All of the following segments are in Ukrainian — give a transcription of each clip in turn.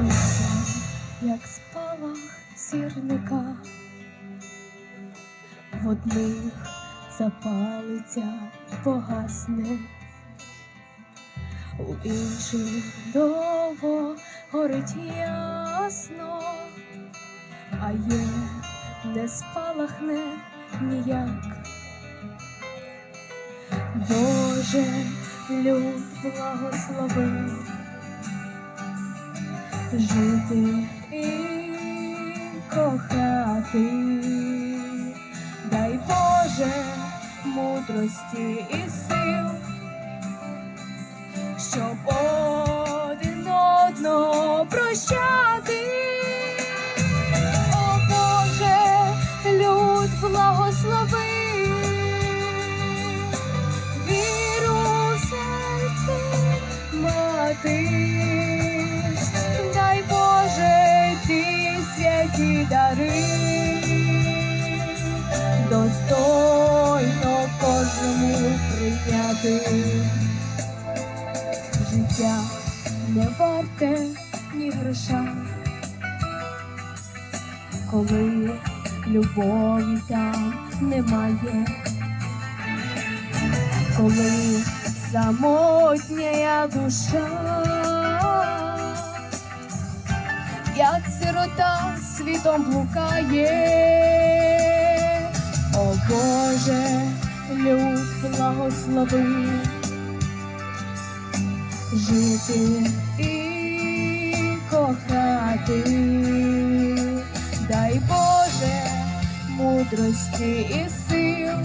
Життя, як спалах сірника, в одних запалиться й погасне, у інших довго горить ясно, а є не спалахне ніяк. Боже, люд благослови жити і кохати, дай Боже мудрості і сил, щоб один одного прощати. Святі дари, достойно кожному прийняти. Життя не варте ні гроша, коли любові там немає, коли самотня душа як сирота світом блукає. О Боже, люд благослови, жити і кохати, дай Боже мудрості і сил,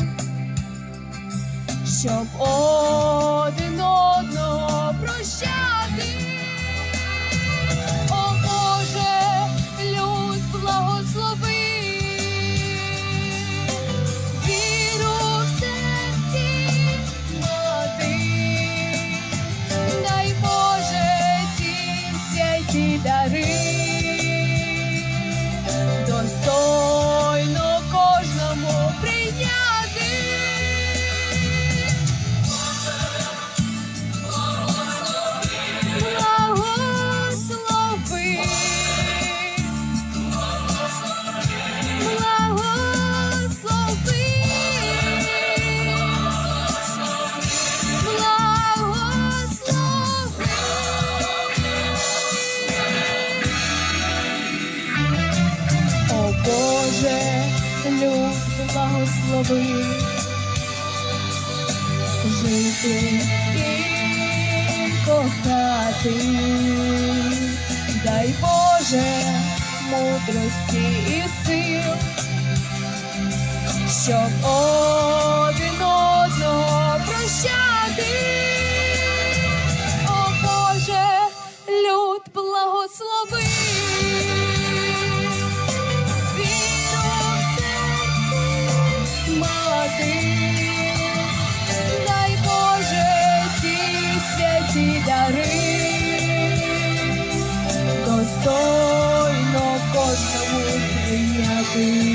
щоб один одного прощати. Святі дари, люд благослови, жити і кохати, дай Боже мудрості і сил, щоб один одного прощати. О Боже, люд благослови. Достойно кожному прийняти, достойно